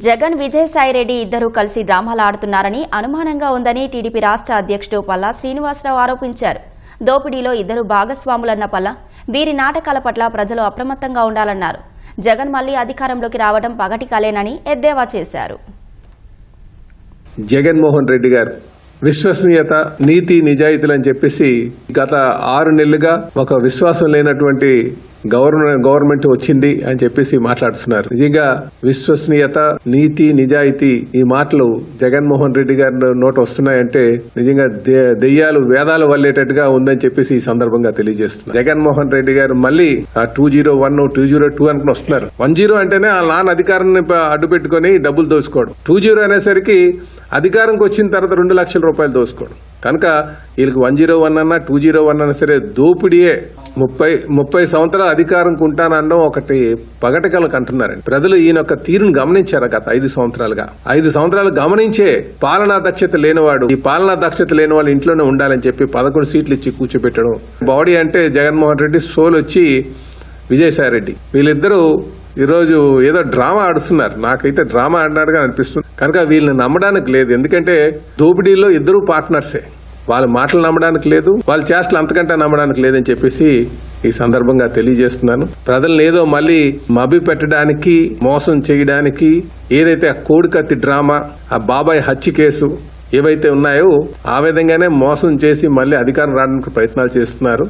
జగన్ విజయసాయిరెడ్డి ఇద్దరూ కలిసి డ్రామాలు ఆడుతున్నారని అనుమానంగా ఉందని టీడీపీ రాష్ట్ర అధ్యక్షుడు పల్లా శ్రీనివాసరావు ఆరోపించారు. దోపిడీలో ఇద్దరు భాగస్వాములన్న పల్లా వీరి నాటకాల పట్ల ప్రజలు అప్రమత్తంగా ఉండాలన్నారు. జగన్ మళ్ళీ అధికారంలోకి రావడం పగటి కాలేనని ఎద్దేవా చేశారు. జగన్మోహన్ రెడ్డి గారు విశ్వసనీయత నీతి నిజాయితీలు అని చెప్పేసి గత ఆరు నెలలుగా ఒక విశ్వాసం లేనటువంటి గవర్నమెంట్ గవర్నమెంట్ వచ్చింది అని చెప్పేసి మాట్లాడుతున్నారు. నిజంగా విశ్వసనీయత నీతి నిజాయితీ ఈ మాటలు జగన్మోహన్ రెడ్డి గారి నోట వస్తున్నాయంటే నిజంగా దె- దెయ్యాలు వేదాలు వల్లేటట్టుగా ఉందని చెప్పేసి ఈ సందర్భంగా తెలియజేస్తున్నారు. జగన్మోహన్ రెడ్డి గారు మళ్ళీ two zero one two zero two అనుకుని వస్తున్నారు. వన్ జీరో అంటేనే ఆ నాన్న అధికారాన్ని అడ్డు పెట్టుకుని డబ్బులు దోచుకోవడం. టూ జీరో అనేసరికి అధికారంకి వచ్చిన తర్వాత రెండు లక్షల రూపాయలు దోసుకోవడం కనుక వీళ్ళకి వన్ జీరో వన్ అన్నా టూ జీరో వన్ అన్నా సరే దోపిడియే. ముప్పై ముప్పై సంవత్సరాల అధికారంకి ఉంటానడం ఒకటి పగటకలకు అంటున్నారండి. ప్రజలు ఈయన యొక్క తీరును గమనించారు గత ఐదు సంవత్సరాలుగా. ఐదు సంవత్సరాలు గమనించే పాలనా దక్షత లేనివాడు ఈ పాలనా దక్షత లేని వాళ్ళు ఇంట్లోనే ఉండాలని చెప్పి పదకొండు సీట్లు ఇచ్చి కూర్చోబెట్టడం. బాడీ అంటే జగన్మోహన్ రెడ్డి సోల్ వచ్చి విజయసాయి రెడ్డి. వీళ్ళిద్దరూ ఈరోజు ఏదో డ్రామా ఆడుతున్నారు. నాకైతే డ్రామా ఆడినట్టుగా అనిపిస్తుంది. కనుక వీళ్ళని నమ్మడానికి లేదు. ఎందుకంటే దోపిడీలో ఇద్దరు పార్ట్నర్సే. వాళ్ళ మాటలు నమ్మడానికి లేదు. వాళ్ళ చేష్టలు అంతకంటే నమ్మడానికి లేదని చెప్పేసి ఈ సందర్భంగా తెలియజేస్తున్నాను. ప్రజలను ఏదో మళ్ళీ మభి పెట్టడానికి మోసం చేయడానికి ఏదైతే ఆ కోడికత్తి డ్రామా ఆ బాబాయ్ హత్య కేసు ఏవైతే ఉన్నాయో ఆ విధంగానే మోసం చేసి మళ్ళీ అధికారం రావడానికి ప్రయత్నాలు చేస్తున్నారు.